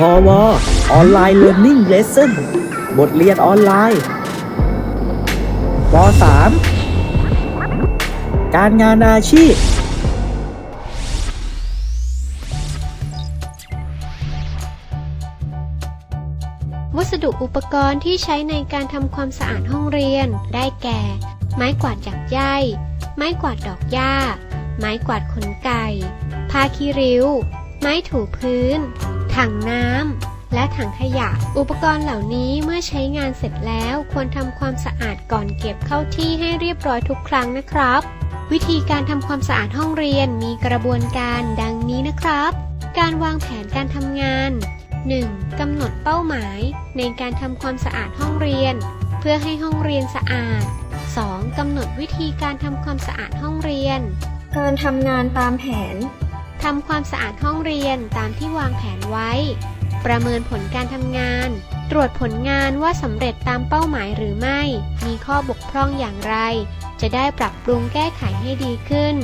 พอวออนไลน์เรียนนิ่งเลสเซ่นบทเรียนออนไลน์ป .3 การงานอาชีพ วัสดุอุปกรณ์ที่ใช้ในการทำความสะอาดห้องเรียน ได้แก่ ไม้กวาดจักใยไม้กวาดดอกหญ้า ไม้กวาดขนไก่ ผ้าคีริ้ว ไม้ถูพื้น ถังน้ำและถังขยะ อุปกรณ์เหล่านี้เมื่อใช้งานเสร็จแล้วควรทำความสะอาดก่อนเก็บเข้าที่ให้เรียบร้อยทุกครั้งนะครับ วิธีการทำความสะอาดห้องเรียนมีกระบวนการดังนี้นะครับ การวางแผนการทำงาน 1. กำหนดเป้าหมาย ในการทำความสะอาดห้องเรียน เพื่อให้ห้องเรียนสะอาด 2. กำหนดวิธีการทำความสะอาดห้องเรียน การทำงานตามแผน ทำความสะอาดห้องเรียนตามที่วางแผนไว้ ประเมินผลการทำงาน ตรวจผลงานว่าสำเร็จตามเป้าหมายหรือไม่ มีข้อบกพร่องอย่างไร จะได้ปรับปรุงแก้ไขให้ดีขึ้น